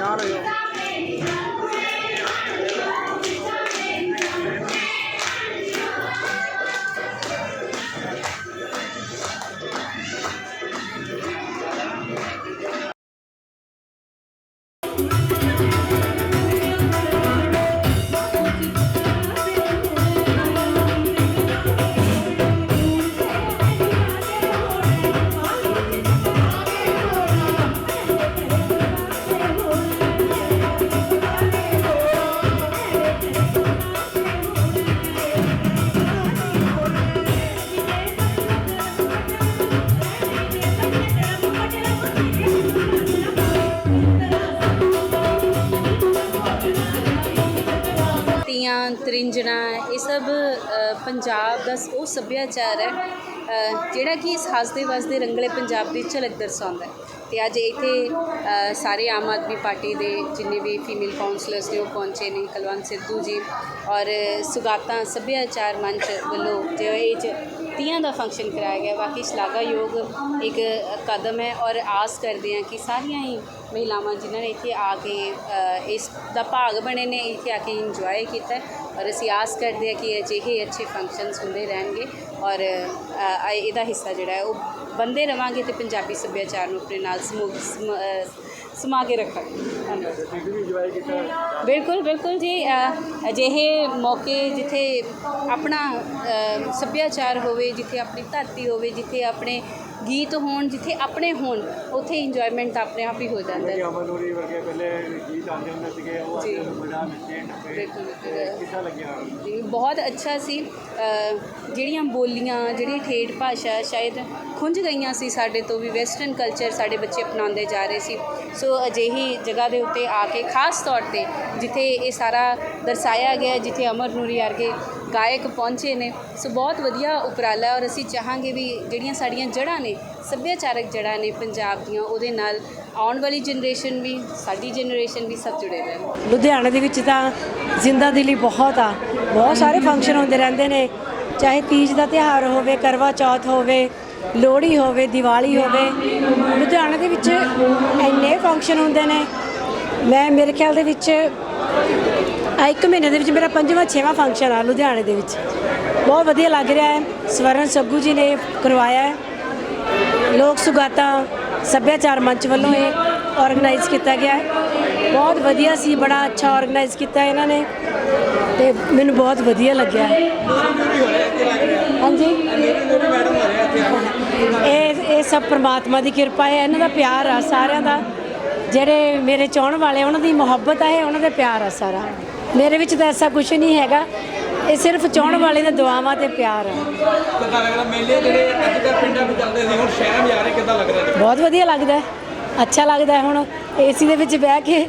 回家了哟 ਪੰਜਾਬ ਦਾ ਉਹ ਸੱਭਿਆਚਾਰ ਹੈ ਜਿਹੜਾ ਕਿ ਇਸ ਹੱਸਦੇ ਵਸਦੇ ਰੰਗਲੇ ਪੰਜਾਬ ਦੀ ਝਲਕ ਦਰਸਾਉਂਦਾ ਹੈ। ਤੇ ਅੱਜ ਇੱਥੇ ਸਾਰੇ ਆਮ ਆਦਮੀ ਪਾਰਟੀ ਦੇ ਜਿੰਨੇ ਵੀ ਫੀਮੇਲ ਕਾਉਂਸਲਰਸ ਨੇ, ਉਹ ਪਹੁੰਚੇ ਨੇ, ਕਲਵੰਤ ਸਿੱਧੂ ਜੀ ਔਰ ਸੁਗਾਤਾਂ ਸੱਭਿਆਚਾਰ ਮੰਚ ਵੱਲੋਂ ਜੋ ਇਹ 'ਚ ਤੀਆਂ ਦਾ ਫੰਕਸ਼ਨ ਕਰਾਇਆ ਗਿਆ। ਬਾਕੀ ਸ਼ਲਾਘਾਯੋਗ ਇੱਕ ਕਦਮ ਹੈ ਔਰ ਆਸ ਕਰਦੇ ਹਾਂ ਕਿ ਸਾਰੀਆਂ ਹੀ ਮਹਿਲਾਵਾਂ ਜਿਨ੍ਹਾਂ ਨੇ ਇੱਥੇ ਆ ਕੇ ਇਸ ਦਾ ਭਾਗ ਬਣੇ ਨੇ, ਇੱਥੇ ਆ ਕੇ ਇੰਜੋਏ ਕੀਤਾ ਔਰ ਅਸੀਂ ਆਸ ਕਰਦੇ ਹਾਂ ਕਿ ਅਜਿਹੇ ਅੱਛੇ ਫੰਕਸ਼ਨਸ ਹੁੰਦੇ ਰਹਿਣਗੇ ਔਰ ਇਹਦਾ ਹਿੱਸਾ ਜਿਹੜਾ ਹੈ ਉਹ ਬੰਦੇ ਰਵਾਂਗੇ ਤੇ ਪੰਜਾਬੀ ਸੱਭਿਆਚਾਰ ਨੂੰ ਆਪਣੇ ਨਾਲ ਸਮੂਹ ਸਮਾ ਕੇ ਰੱਖਾਂਗੇ ਧੰਨਵਾਦ ਬਿਲਕੁਲ ਬਿਲਕੁਲ ਜੀ ਅਜਿਹੇ ਮੌਕੇ ਜਿੱਥੇ ਆਪਣਾ ਸੱਭਿਆਚਾਰ ਹੋਵੇ ਜਿੱਥੇ ਆਪਣੀ ਧਰਤੀ ਹੋਵੇ ਜਿੱਥੇ ਆਪਣੇ ਗੀਤ ਹੋਣ ਜਿੱਥੇ ਆਪਣੇ ਹੋਣ ਉੱਥੇ ਇੰਜੋਇਮੈਂਟ ਆਪਣੇ ਆਪ ਹੀ ਹੋ ਜਾਂਦਾ ਹੈ। ਅਮਨ ਵਰਗੇ ਪਹਿਲੇ ਗੀਤ ਆਉਂਦੇ ਹੁੰਦੇ ਸੀਗੇ ਉਹ। ਅੱਜ ਬੜਾ। ਤੇ ਕਿੱਦਾਂ ਲੱਗਿਆ? ਜੀ, ਬਹੁਤ ਅੱਛਾ ਸੀ। ਜਿਹੜੀਆਂ ਬੋਲੀਆਂ ਜਿਹੜੀ ਠੇਠ ਭਾਸ਼ਾ ਸ਼ਾਇਦ ਖੁੰਝ ਗਈਆਂ ਸੀ ਸਾਡੇ ਤੋਂ ਵੀ ਵੈਸਟਰਨ ਕਲਚਰ ਸਾਡੇ ਬੱਚੇ ਅਪਣਾਉਂਦੇ ਜਾ ਰਹੇ ਸੀ। ਸੋ ਅਜਿਹੀ ਜਗ੍ਹਾ ਦੇ ਉੱਤੇ ਆ ਕੇ ਖਾਸ ਤੌਰ ਤੇ ਜਿੱਥੇ ਇਹ ਸਾਰਾ ਦਰਸਾਇਆ ਗਿਆ ਜਿੱਥੇ ਅਮਰ ਨੂਰੀ ਵਰਗੇ ਗਾਇਕ ਪਹੁੰਚੇ ਨੇ। ਸੋ ਬਹੁਤ ਵਧੀਆ ਉਪਰਾਲਾ ਔਰ ਅਸੀਂ ਚਾਹਾਂਗੇ ਵੀ ਜਿਹੜੀਆਂ ਸਾਡੀਆਂ ਜੜ੍ਹਾਂ ਨੇ ਸੱਭਿਆਚਾਰਕ ਜੜ੍ਹਾਂ ਨੇ ਪੰਜਾਬ ਦੀਆਂ ਉਹਦੇ ਨਾਲ ਆਉਣ ਵਾਲੀ ਜਨਰੇਸ਼ਨ ਵੀ ਸਾਡੀ ਜਨਰੇਸ਼ਨ ਵੀ ਸਭ ਜੁੜੇ ਰਹਿਣ। ਲੁਧਿਆਣੇ ਦੇ ਵਿੱਚ ਤਾਂ ਜ਼ਿੰਦਾ ਦਿਲੀ ਬਹੁਤ ਆ। ਬਹੁਤ ਸਾਰੇ ਫੰਕਸ਼ਨ ਹੁੰਦੇ ਰਹਿੰਦੇ ਨੇ। ਚਾਹੇ ਤੀਜ ਦਾ ਤਿਉਹਾਰ ਹੋਵੇ ਕਰਵਾ ਚੌਥ ਹੋਵੇ ਲੋਹੜੀ ਹੋਵੇ ਦੀਵਾਲੀ ਹੋਵੇ। ਲੁਧਿਆਣੇ ਦੇ ਵਿੱਚ ਇੰਨੇ ਫੰਕਸ਼ਨ ਹੁੰਦੇ ਨੇ। ਮੈਂ ਮੇਰੇ ਖਿਆਲ ਦੇ ਵਿੱਚ ਆ ਇੱਕ ਮਹੀਨੇ ਦੇ ਵਿੱਚ ਮੇਰਾ ਪੰਜਵਾਂ, ਛੇਵਾਂ ਫੰਕਸ਼ਨ ਆ ਲੁਧਿਆਣੇ ਦੇ ਵਿੱਚ। ਬਹੁਤ ਵਧੀਆ ਲੱਗ ਰਿਹਾ ਹੈ। ਸਵਰਨ ਸੱਗੂ ਜੀ ਨੇ ਕਰਵਾਇਆ ਹੈ। ਲੋਕ ਸੁਗਾਤਾ, ਸੱਭਿਆਚਾਰ ਮੰਚ ਵੱਲੋਂ ਇਹ ਆਰਗੇਨਾਈਜ਼ ਕੀਤਾ ਗਿਆ ਹੈ। ਬਹੁਤ ਵਧੀਆ ਸੀ, ਬੜਾ ਅੱਛਾ ਆਰਗੇਨਾਈਜ਼ ਕੀਤਾ ਇਹਨਾਂ ਨੇ ਤੇ ਮੈਨੂੰ ਬਹੁਤ ਵਧੀਆ ਲੱਗਿਆ। ਹਾਂਜੀ? ਇਹ ਇਹ ਸਭ ਪ੍ਰਮਾਤਮਾ ਦੀ ਕਿਰਪਾ ਹੈ। ਇਹਨਾਂ ਦਾ ਪਿਆਰ ਆ ਸਾਰਿਆਂ ਦਾ। ਜਿਹੜੇ ਮੇਰੇ ਚਾਹਣ ਵਾਲੇ, ਉਹਨਾਂ ਦੀ ਮੁਹੱਬਤ ਹੈ ਉਹਨਾਂ ਦਾ ਪਿਆਰ ਆ ਸਾਰਾ ਮੇਰੇ ਵਿੱਚ ਤਾਂ ਐਸਾ ਕੁਝ ਨਹੀਂ ਹੈਗਾ। ਇਹ ਸਿਰਫ ਚਾਹਣ ਵਾਲੇ ਦੇ ਦੁਆਵਾਂ ਤੇ ਪਿਆਰ ਆ। ਕਿੱਦਾਂ ਲੱਗਦਾ? ਮੇਲੇ ਜਿਹੜੇ ਅੱਜ ਕੱਲ੍ਹ ਪਿੰਡਾਂ ਵਿੱਚ ਚੱਲਦੇ ਸੀ ਹੁਣ ਸ਼ਹਿਰਾਂ ਵਿੱਚ ਆ ਰਹੇ ਕਿੱਦਾਂ ਲੱਗਦਾ ਜੀ? ਬਹੁਤ ਵਧੀਆ ਲੱਗਦਾ ਹੈ। ਅੱਛਾ ਲੱਗਦਾ ਹੈ ਹੁਣ। ਏਸੀ ਦੇ ਵਿੱਚ ਬਹਿ ਕੇ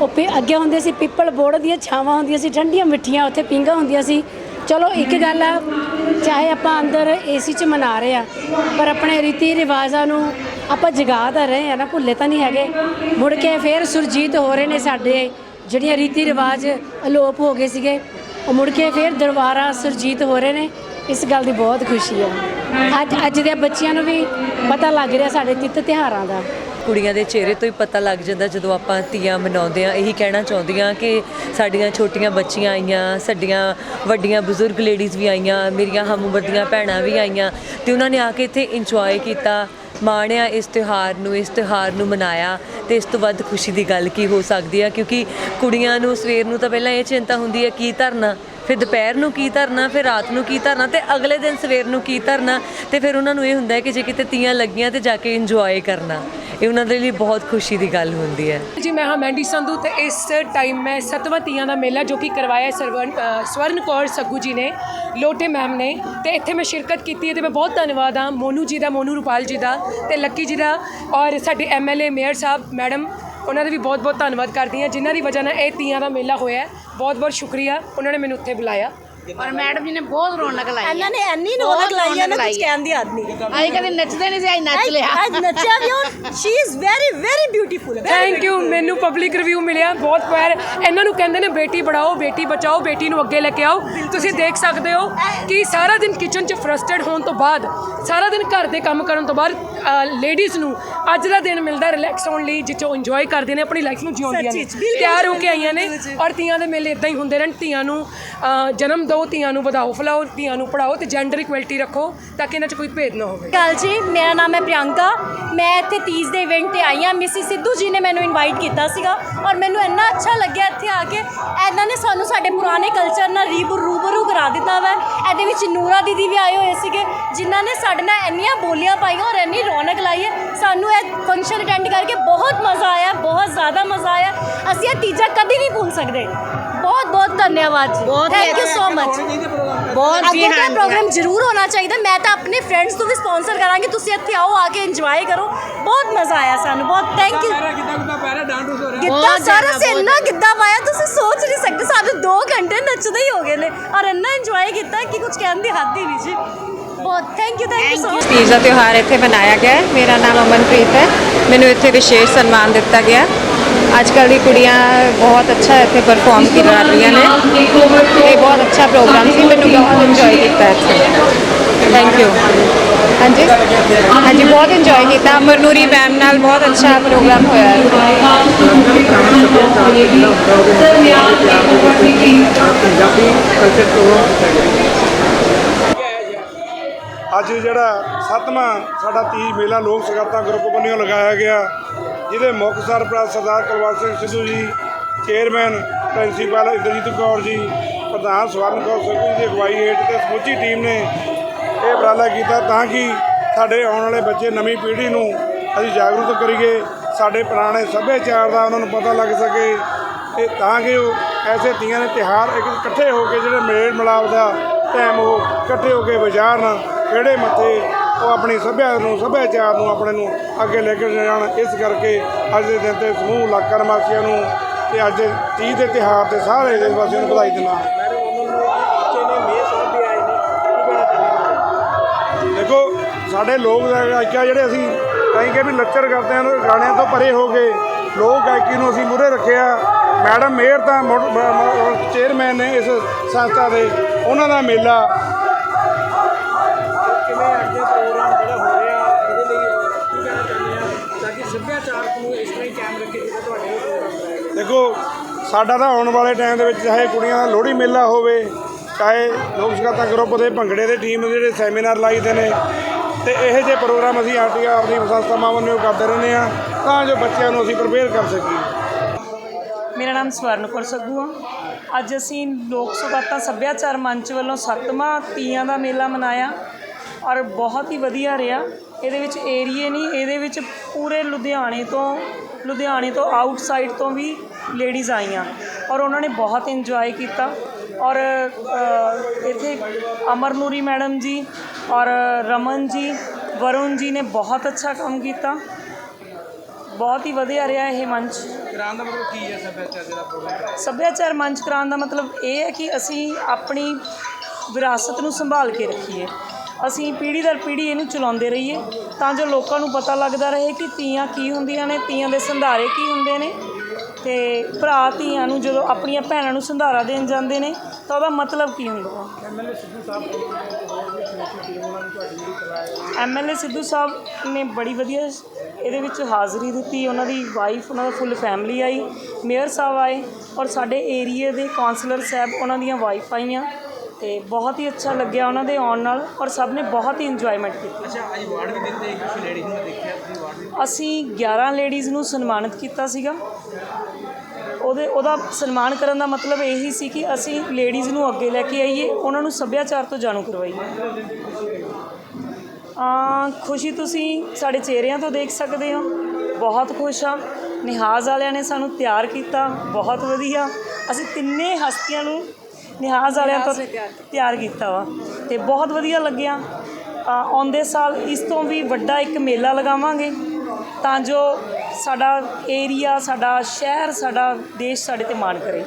ਉਹ ਪੇ ਅੱਗੇ ਹੁੰਦੇ ਸੀ ਪਿੱਪਲ ਬੋੜ ਦੀਆਂ ਛਾਵਾਂ ਹੁੰਦੀਆਂ ਸੀ ਠੰਡੀਆਂ ਮਿੱਠੀਆਂ ਉੱਥੇ ਪਿੰਗਾ ਹੁੰਦੀਆਂ ਸੀ। ਚਲੋ ਇੱਕ ਗੱਲ ਆ ਚਾਹੇ ਆਪਾਂ ਅੰਦਰ ਏਸੀ 'ਚ ਮਨਾ ਰਹੇ ਆ ਪਰ ਆਪਣੇ ਰੀਤੀ ਰਿਵਾਜਾਂ ਨੂੰ ਆਪਾਂ ਜਗਾ ਤਾਂ ਰਹੇ ਆ ਨਾ ਭੁੱਲੇ ਤਾਂ ਨਹੀਂ ਹੈਗੇ। ਮੁੜ ਕੇ ਫੇਰ ਸੁਰਜੀਤ ਹੋ ਰਹੇ ਨੇ ਸਾਡੇ। ਜਿਹੜੀਆਂ ਰੀਤੀ ਰਿਵਾਜ ਅਲੋਪ ਹੋ ਗਏ ਸੀਗੇ, ਉਹ ਮੁੜ ਕੇ ਫਿਰ ਦਰਬਾਰਾ ਸੁਰਜੀਤ ਹੋ ਰਹੇ ਨੇ। ਇਸ ਗੱਲ ਦੀ ਬਹੁਤ ਖੁਸ਼ੀ ਹੈ। ਅੱਜ ਅੱਜ ਦੇ ਬੱਚਿਆਂ ਨੂੰ ਵੀ ਪਤਾ ਲੱਗ ਰਿਹਾ ਸਾਡੇ ਤਿੱਤ ਤਿਉਹਾਰਾਂ ਦਾ। ਕੁੜੀਆਂ ਦੇ ਚਿਹਰੇ ਤੋਂ ਹੀ ਪਤਾ ਲੱਗ ਜਾਂਦਾ ਜਦੋਂ ਆਪਾਂ ਤੀਆਂ ਮਨਾਉਂਦੇ ਆ ਇਹੀ ਕਹਿਣਾ ਚਾਹੁੰਦੀ ਆ ਕਿ ਸਾਡੀਆਂ ਛੋਟੀਆਂ ਬੱਚੀਆਂ ਆਈਆਂ, ਸਾਡੀਆਂ ਵੱਡੀਆਂ ਬਜ਼ੁਰਗ ਲੇਡੀਜ਼ ਵੀ ਆਈਆਂ, ਮੇਰੀਆਂ ਹਮ ਉਮਰ ਦੀਆਂ ਭੈਣਾਂ ਵੀ ਆਈਆਂ ਤੇ ਉਹਨਾਂ ਨੇ ਆ ਕੇ ਇੱਥੇ ਇੰਜੋਏ ਕੀਤਾ। ਮਾਣਿਆ ਇਸ ਤਿਉਹਾਰ ਨੂੰ, ਇਸ ਤਿਉਹਾਰ ਨੂੰ ਮਨਾਇਆ ਤੇ ਇਸ ਤੋਂ ਵੱਧ ਖੁਸ਼ੀ ਦੀ ਗੱਲ ਕੀ ਹੋ ਸਕਦੀ ਆ? ਕਿਉਂਕਿ ਕੁੜੀਆਂ ਨੂੰ ਸਵੇਰ ਨੂੰ ਤਾਂ ਪਹਿਲਾਂ ਇਹ ਚਿੰਤਾ ਹੁੰਦੀ ਹੈ ਕੀ ਧਰਨਾ? ਫਿਰ ਦੁਪਹਿਰ ਨੂੰ ਕੀ ਧਰਨਾ, ਫਿਰ ਰਾਤ ਨੂੰ ਕੀ ਧਰਨਾ ਤੇ ਅਗਲੇ ਦਿਨ ਸਵੇਰ ਨੂੰ ਕੀ ਧਰਨਾ ਤੇ ਫਿਰ ਉਹਨਾਂ ਨੂੰ ਇਹ ਹੁੰਦਾ ਹੈ ਕਿ ਜੇ ਕਿਤੇ ਤੀਆਂ ਲੱਗੀਆਂ ਤੇ ਜਾ ਕੇ ਇੰਜੋਏ ਕਰਨਾ। ਇਹ ਉਹਨਾਂ ਦੇ ਲਈ ਬਹੁਤ ਖੁਸ਼ੀ ਦੀ ਗੱਲ ਹੁੰਦੀ ਹੈ। ਜੀ, ਮੈਂ ਹਾਂ ਮੈਂਡੀ ਸੰਧੂ ਤੇ ਇਸ ਟਾਈਮ ਮੈਂ ਸਤਵਾਂ ਤੀਆਂ ਦਾ ਮੇਲਾ ਜੋ ਕਿ ਕਰਵਾਇਆ ਸਰਵਨ ਸਵਰਨ ਕੌਰ ਸੱਗੂ ਜੀ ਨੇ, ਲੋਟੇ ਮੈਮ ਨੇ ਤੇ ਇੱਥੇ ਮੈਂ ਸ਼ਿਰਕਤ ਕੀਤੀ ਹੈ ਤੇ ਮੈਂ ਬਹੁਤ ਧੰਨਵਾਦ ਹਾਂ ਮੋਨੂ ਜੀ ਦਾ, ਮੋਨੂ ਰੂਪਾਲ ਜੀ ਦਾ ਤੇ ਲੱਕੀ ਜੀ ਦਾ ਔਰ ਸਾਡੇ ਐਮਐਲਏ ਮੇਅਰ ਸਾਹਿਬ, ਮੈਡਮ ਉਹਨਾਂ ਦਾ ਵੀ ਬਹੁਤ ਬਹੁਤ ਧੰਨਵਾਦ ਕਰਦੀ ਹਾਂ। ਜਿਨ੍ਹਾਂ ਦੀ ਵਜ੍ਹਾ ਨਾਲ ਇਹ ਤੀਆਂ ਦਾ ਮੇਲਾ ਹੋਇਆ ਹੈ। ਬਹੁਤ ਬਹੁਤ ਸ਼ੁਕਰੀਆ। ਉਹਨਾਂ ਨੇ ਮੈਨੂੰ ਉੱਥੇ ਬੁਲਾਇਆ। ਔਰ ਮੈਡਮ ਜੀ ਨੇ ਬਹੁਤ ਰੌਣਕ ਲਾਈ ਇਹਨਾਂ ਨੇ ਇੰਨੀ ਬਹੁਤ ਰੌਣਕ ਲਾਈ ਹੈ ਨਾ ਕੁਝ ਕਹਿਣ ਦੀ ਨਹੀਂ। ਅਸੀਂ ਕਦੇ ਨੱਚਦੇ ਨਹੀਂ ਸੀ ਅਸੀਂ ਨੱਚ ਲਿਆ। ਅੱਜ ਨੱਚਿਆ ਵੀ ਔਰ she is very very beautiful thank you ਮੈਨੂੰ ਪਬਲਿਕ ਰਿਵਿਊ ਮਿਲਿਆ। ਬਹੁਤ ਪਿਆਰ। ਇਹਨਾਂ ਨੂੰ ਕਹਿੰਦੇ ਨੇ ਬੇਟੀ ਪੜਾਓ ਬੇਟੀ ਬਚਾਓ ਬੇਟੀ ਨੂੰ ਅੱਗੇ ਲੈ ਕੇ ਆਓ। ਤੁਸੀਂ ਦੇਖ ਸਕਦੇ ਹੋ ਕਿ ਸਾਰਾ ਦਿਨ ਕਿਚਨ 'ਚ ਫਰਸਟ੍ਰੇਟ ਹੋਣ ਤੋਂ ਬਾਅਦ ਸਾਰਾ ਦਿਨ ਘਰ ਦੇ ਕੰਮ ਕਰਨ ਤੋਂ ਬਾਅਦ ਲੇਡੀਜ਼ ਨੂੰ ਅੱਜ ਦਾ ਦਿਨ ਮਿਲਦਾ ਰਿਲੈਕਸ ਹੋਣ ਲਈ ਜਿੱਚੋ ਇੰਜੋਏ ਕਰਦੇ ਨੇ ਆਪਣੀ ਲਾਈਫ ਨੂੰ ਜਿਉਂਦੀਆਂ ਨੇ। ਸੱਚੀ 'ਚ, ਬਿਲਕੁਲ ਤਿਆਰ ਹੋ ਕੇ ਆਈਆਂ ਨੇ ਬਿਲਕੁਲ ਜੀ। ਔਰ ਤੀਆਂ ਦੇ ਮੇਲੇ ਇਦਾਂ ਹੀ ਹੁੰਦੇ ਰਹਿਣ। ਧੀਆਂ ਨੂੰ ਅ, ਜਨਮ ਦਿਓ ਧੀਆਂ ਨੂੰ ਵਧਾਓ ਫਲਾਓ ਧੀਆਂ ਨੂੰ ਪੜਾਓ ਤੇ ਜੈਂਡਰ ਇਕੁਐਲਿਟੀ ਰੱਖੋ ਤਾਂ ਕਿ ਇਹਨਾਂ 'ਚ ਕੋਈ ਭੇਦ ਨਾ ਹੋਵੇ। ਕਾਲ ਜੀ ਮੇਰਾ ਨਾਮ ਹੈ ਪ੍ਰਿਯੰਕਾ। ਮੈਂ ਇੱਥੇ ਤੀਜ ਦੇ ਇਵੈਂਟ ਤੇ ਆਈ ਹਾਂ। ਮਿਸੀ ਸਿੱਧੂ ਜੀ ਨੇ ਮੈਨੂੰ ਇਨਵਾਈਟ ਕੀਤਾ ਸੀਗਾ ਔਰ ਮੈਨੂੰ ਇੰਨਾ ਅੱਛਾ ਲੱਗਿਆ ਇੱਥੇ ਆ ਕੇ। ਇਹਨਾਂ ਨੇ ਸਾਨੂੰ ਸਾਡੇ ਪੁਰਾਣੇ ਕਲਚਰ ਨਾਲ ਰੀਬੂ ਰੂਬਰੂ ਕਰਾ ਦਿੱਤਾ ਵਾ। ਇਹਦੇ ਵਿੱਚ ਨੂਰਾ ਦੀਦੀ ਵੀ ਆਏ ਹੋਏ ਸੀਗੇ ਜਿਨ੍ਹਾਂ ਨੇ ਸਾਡੇ ਨਾਲ ਇੰਨੀਆਂ ਬੋਲੀਆਂ ਪਾਈਆਂ ਔਰ ਇੰਨੀ ਰੌਣਕ ਲਾਈ ਹੈ। ਸਾਨੂੰ ਇਹ ਫੰਕਸ਼ਨ ਅਟੈਂਡ ਕਰਕੇ ਬਹੁਤ ਮਜ਼ਾ ਆਇਆ ਬਹੁਤ ਜ਼ਿਆਦਾ ਮਜ਼ਾ ਆਇਆ। ਅਸੀਂ ਇਹ ਤੀਜਾ ਕਦੀ ਨਹੀਂ ਭੁੱਲ ਸਕਦੇ। ਬਹੁਤ ਬਹੁਤ ਧੰਨਵਾਦ ਜੀ। ਬਹੁਤ ਥੈਂਕ ਯੂ ਸੋ ਮਚ ਬਹੁਤ ਜੀ ਦਾ ਹਾਂਜੀ। ਪ੍ਰੋਗਰਾਮ ਜ਼ਰੂਰ ਹੋਣਾ ਚਾਹੀਦਾ। ਮੈਂ ਤਾਂ ਆਪਣੇ ਫਰੈਂਡਸ ਨੂੰ ਵੀ ਸਪਾਂਸਰ ਕਰਾਂਗੀ। ਤੁਸੀਂ ਇੱਥੇ ਆਓ ਆ ਕੇ ਇੰਜੋਏ ਕਰੋ। ਬਹੁਤ ਮਜ਼ਾ ਆਇਆ ਸਾਨੂੰ। ਬਹੁਤ ਥੈਂਕ ਯੂ ਸਾਰਾ ਕਿੱਦਾਂ ਕਿੱਦਾਂ ਪੈ ਰਿਹਾ ਡਾਂਸ ਹੋ ਰਿਹਾ। ਗਿੱਧਾ ਬਹੁਤ ਸਾਰਾ ਜ਼ਿਆਦਾ, ਬਹੁਤ ਇੰਨਾ ਗਿੱਧਾ ਪਾਇਆ ਤੁਸੀਂ ਸੋਚ ਨਹੀਂ ਸਕਦੇ। ਸਾਨੂੰ 2 ਘੰਟੇ ਨੱਚਦੇ ਹੀ ਹੋ ਗਏ ਨੇ। ਔਰ ਇੰਨਾ ਇੰਜੋਏ ਕੀਤਾ ਕਿ ਕੁਝ ਕਹਿਣ ਦੀ ਹੱਦ ਹੀ ਨਹੀਂ ਜੀ। ਬਹੁਤ thank you thank you so much ਦਾ ਤਿਉਹਾਰ ਇੱਥੇ ਮਨਾਇਆ ਗਿਆ ਹੈ। ਮੇਰਾ ਨਾਮ ਅਮਨਪ੍ਰੀਤ ਹੈ। ਮੈਨੂੰ ਇੱਥੇ ਵਿਸ਼ੇਸ਼ ਸਨਮਾਨ ਦਿੱਤਾ ਗਿਆ ਅੱਜ ਕੱਲ੍ਹ ਦੀ ਕੁੜੀਆਂ ਬਹੁਤ ਅੱਛਾ ਇੱਥੇ ਪਰਫਾਰਮ ਕਰ ਰਹੀਆਂ ਨੇ। ਇਹ ਬਹੁਤ ਅੱਛਾ ਪ੍ਰੋਗਰਾਮ ਸੀ। ਮੈਨੂੰ ਬਹੁਤ ਇੰਜੋਏ ਕੀਤਾ ਇੱਥੇ। ਥੈਂਕ ਯੂ ਹਾਂਜੀ? ਹਾਂਜੀ ਬਹੁਤ ਇੰਜੋਏ ਕੀਤਾ। ਅਮਰ ਨੂਰੀ ਮੈਮ ਨਾਲ ਬਹੁਤ ਅੱਛਾ ਪ੍ਰੋਗਰਾਮ ਹੋਇਆ ਪੰਜਾਬੀ ਕਲਚਰ ਪ੍ਰੋਗਰਾਮ ਅੱਜ ਜਿਹੜਾ ਸੱਤਵਾਂ ਸਾਡਾ ਤੀਜ ਮੇਲਾ ਲੋਕ ਸਗਾਤਾਂ ਗਰੁੱਪ ਵੱਲੋਂ ਲਗਾਇਆ ਗਿਆ। ਜਿਹਦੇ ਮੁੱਖ ਸਰਪ੍ਰਸਤ ਸਰਦਾਰ ਕੁਲਵੰਤ ਸਿੰਘ ਸਿੱਧੂ ਜੀ, ਚੇਅਰਮੈਨ ਪ੍ਰਿੰਸੀਪਲ ਇੰਦਰਜੀਤ ਕੌਰ ਜੀ, ਪ੍ਰਧਾਨ ਸਵਰਨ ਕੌਰ ਸਿੱਧੂ ਜੀ ਦੀ ਅਗਵਾਈ ਹੇਠ ਤੇ ਸਮੁੱਚੀ ਟੀਮ ਨੇ ਇਹ ਉਪਰਾਲਾ ਕੀਤਾ ਤਾਂ ਕਿ ਸਾਡੇ ਆਉਣ ਵਾਲੇ ਬੱਚੇ ਨਵੀਂ ਪੀੜ੍ਹੀ ਨੂੰ ਅਸੀਂ ਜਾਗਰੂਕ ਕਰੀਏ, ਸਾਡੇ ਪੁਰਾਣੇ ਸੱਭਿਆਚਾਰ ਦਾ ਉਹਨਾਂ ਨੂੰ ਪਤਾ ਲੱਗ ਸਕੇ ਤੇ ਤਾਂ ਕਿ ਉਹ ਐਸੇ ਤੀਆਂ ਦੇ ਤਿਹਾਰ ਇੱਕ ਇਕੱਠੇ ਹੋ ਕੇ ਜਿਹੜੇ ਮੇਲ ਮਿਲਾਪ ਦਾ ਟਾਈਮ ਉਹ ਇਕੱਠੇ ਹੋ ਕੇ ਵਿਚਾਰਨ ਕਿਹੜੇ ਮੱਥੇ ਉਹ ਆਪਣੀ ਸੱਭਿਆ ਨੂੰ, ਸੱਭਿਆਚਾਰ ਨੂੰ, ਆਪਣੇ ਨੂੰ ਅੱਗੇ ਲੈ ਕੇ ਜਾਣ। ਇਸ ਕਰਕੇ ਅੱਜ ਦੇ ਦਿਨ ਤੇ ਸਮੂਹ ਇਲਾਕਾ ਨਿਵਾਸੀਆਂ ਨੂੰ ਤੇ ਅੱਜ ਤੀਜ ਦੇ ਤਿਹਾਰ ਤੇ ਸਾਰੇ ਦੇਸ਼ ਵਾਸੀਆਂ ਨੂੰ ਵਧਾਈ ਦਿੰਦਾ। ਦੇਖੋ, ਸਾਡੇ ਲੋਕ ਗਾਇਕਾ ਜਿਹੜੇ ਅਸੀਂ ਕਹੀਂ ਕਿ ਵੀ ਲੱਚਰ ਕਰਦੇ ਹਾਂ ਤੇ ਗਾਣਿਆਂ ਤੋਂ ਪਰੇ ਹੋ ਗਏ ਲੋਕ ਗਾਇਕੀ ਨੂੰ ਅਸੀਂ ਮੂਹਰੇ ਰੱਖਿਆ। ਮੈਡਮ ਮੇਅਰ ਤਾਂ ਚੇਅਰਮੈਨ ਨੇ ਇਸ ਸੰਸਥਾ ਦੇ, ਉਹਨਾਂ ਦਾ ਮੇਲਾ ਦੇਖੋ, ਸਾਡਾ ਤਾਂ ਆਉਣ ਵਾਲੇ ਟਾਈਮ ਦੇ ਵਿੱਚ ਚਾਹੇ ਕੁੜੀਆਂ ਦਾ ਲੋਹੜੀ ਮੇਲਾ ਹੋਵੇ, ਚਾਹੇ ਲੋਕ ਸਗਾਤਾ ਗਰੁੱਪ ਦੇ ਭੰਗੜੇ ਦੇ ਟੀਮ ਦੇ ਜਿਹੜੇ ਸੈਮੀਨਾਰ ਲਾਈਦੇ ਨੇ, ਤੇ ਇਹੋ ਜਿਹੇ ਪ੍ਰੋਗਰਾਮ ਅਸੀਂ ਆਰਟੀ ਆਪਣੀ ਸੰਸਥਾਵਾਂ ਵੱਲੋਂ ਕਰਦੇ ਰਹਿੰਦੇ ਆ ਤਾਂ ਜੋ ਬੱਚਿਆਂ ਨੂੰ ਅਸੀਂ ਪ੍ਰਪੇਅਰ ਕਰ ਸਕੀਏ। ਮੇਰਾ ਨਾਮ ਸਵਰਨ ਕੌਰ ਸੱਗੂ ਆ। ਅੱਜ ਅਸੀਂ ਲੋਕ ਸੁਗਾਤਾਂ ਸੱਭਿਆਚਾਰ ਮੰਚ ਵੱਲੋਂ ਸੱਤਵਾਂ ਤੀਆਂ ਦਾ ਮੇਲਾ ਮਨਾਇਆ ਔਰ ਬਹੁਤ ਹੀ ਵਧੀਆ ਰਿਹਾ। ਇਹਦੇ ਵਿੱਚ ਏਰੀਏ ਨਹੀਂ, ਇਹਦੇ ਵਿੱਚ ਪੂਰੇ ਲੁਧਿਆਣੇ ਤੋਂ ਲੁਧਿਆਣੇ ਤੋਂ ਆਊਟਸਾਈਡ ਤੋਂ ਵੀ ਲੇਡੀਜ਼ ਆਈਆਂ ਔਰ ਉਹਨਾਂ ਨੇ ਬਹੁਤ ਇੰਜੋਏ ਕੀਤਾ ਔਰ ਇੱਥੇ ਅਮਰ ਨੂਰੀ ਮੈਡਮ ਜੀ ਔਰ ਰਮਨ ਜੀ ਵਰੁਣ ਜੀ ਨੇ ਬਹੁਤ ਅੱਛਾ ਕੰਮ ਕੀਤਾ। ਬਹੁਤ ਹੀ ਵਧੀਆ ਰਿਹਾ ਇਹ ਮੰਚ। ਕਰਾਉਣ ਦਾ ਮਤਲਬ ਕੀ ਹੈ ਸੱਭਿਆਚਾਰ ਜਿਹੜਾ ਪ੍ਰੋਗਰਾਮ ਸੱਭਿਆਚਾਰ ਮੰਚ ਕਰਾਉਣ ਦਾ ਮਤਲਬ ਇਹ ਹੈ ਕਿ ਅਸੀਂ ਆਪਣੀ ਵਿਰਾਸਤ ਨੂੰ ਸੰਭਾਲ ਕੇ ਰੱਖੀਏ। ਅਸੀਂ ਪੀੜ੍ਹੀ ਦਰ ਪੀੜ੍ਹੀ ਇਹਨੂੰ ਚਲਾਉਂਦੇ ਰਹੀਏ। ਤਾਂ ਜੋ ਲੋਕਾਂ ਨੂੰ ਪਤਾ ਲੱਗਦਾ ਰਹੇ ਕਿ ਤੀਆਂ ਕੀ ਹੁੰਦੀਆਂ ਨੇ ਤੀਆਂ ਦੇ ਸੰਧਾਰੇ ਕੀ ਹੁੰਦੇ ਨੇ। ਤੇ ਭਰਾ ਧੀਆਂ ਨੂੰ ਜਦੋਂ ਆਪਣੀਆਂ ਭੈਣਾਂ ਨੂੰ ਸੰਧਾਰਾ ਦੇਣ ਜਾਂਦੇ ਨੇ, ਤਾਂ ਉਹਦਾ ਮਤਲਬ ਕੀ ਹੁੰਦਾ? ਐਮਐਲਏ ਸਿੱਧੂ ਸਾਹਿਬ ਨੇ ਬੜੀ ਵਧੀਆ ਇਹਦੇ ਵਿੱਚ ਹਾਜ਼ਰੀ ਦਿੱਤੀ। ਉਹਨਾਂ ਦੀ ਵਾਈਫ ਉਹਨਾਂ ਦਾ ਫੁੱਲ ਫੈਮਿਲੀ ਆਈ ਮੇਅਰ ਸਾਹਿਬ ਆਏ ਔਰ ਸਾਡੇ ਏਰੀਏ ਦੇ ਕਾਉਂਸਲਰ ਸਾਹਿਬ ਉਹਨਾਂ ਦੀਆਂ ਵਾਈਫ ਆਈਆਂ। ਤੇ ਬਹੁਤ ਹੀ ਅੱਛਾ ਲੱਗਿਆ ਉਹਨਾਂ ਦੇ ਆਉਣ ਨਾਲ ਔਰ ਸਭ ਨੇ ਬਹੁਤ ਹੀ ਇੰਜੋਇਮੈਂਟ ਕੀਤੀ। ਅੱਛਾ ਅੱਜ ਵਾਰਡ ਵੀ ਦਿੱਤੇ ਕੁਝ ਲੇਡੀਜ਼ ਨੂੰ ਦੇਖਿਆ ਤੁਸੀਂ ਅਸੀਂ 11 ਲੇਡੀਜ਼ ਨੂੰ ਸਨਮਾਨਿਤ ਕੀਤਾ ਸੀਗਾ। ਉਹਦੇ ਉਹਦਾ ਸਨਮਾਨ ਕਰਨ ਦਾ ਮਤਲਬ ਇਹੀ ਸੀ ਕਿ ਅਸੀਂ ਲੇਡੀਜ਼ ਨੂੰ ਅੱਗੇ ਲੈ ਕੇ ਆਈਏ ਉਹਨਾਂ ਨੂੰ ਸੱਭਿਆਚਾਰ ਤੋਂ ਜਾਣੂ ਕਰਵਾਈਏ। ਆ ਖੁਸ਼ੀ ਤੁਸੀਂ ਸਾਡੇ ਚਿਹਰਿਆਂ ਤੋਂ ਦੇਖ ਸਕਦੇ ਹੋ। ਬਹੁਤ ਖੁਸ਼ ਹਾਂ। ਨਿਹਾਜ਼ ਵਾਲਿਆਂ ਨੇ ਸਾਨੂੰ ਤਿਆਰ ਕੀਤਾ। ਬਹੁਤ ਵਧੀਆ। ਅਸੀਂ ਤਿੰਨੇ ਹਸਤੀਆਂ ਨੂੰ ਨਿਹਾਜ਼ ਵਾਲਿਆਂ ਤੋਂ ਤਿਆਰ ਕੀਤਾ। ਵਾ। ਤੇ ਬਹੁਤ ਵਧੀਆ ਲੱਗਿਆ। ਆਉਂਦੇ ਸਾਲ ਇਸ ਤੋਂ ਵੀ ਵੱਡਾ ਇੱਕ ਮੇਲਾ ਲਗਾਵਾਂਗੇ। ਤਾਂ ਜੋ ਸਾਡਾ ਏਰੀਆ ਸਾਡਾ ਸ਼ਹਿਰ ਸਾਡਾ ਦੇਸ਼ ਸਾਡੇ ਤੇ ਮਾਣ ਕਰੇ।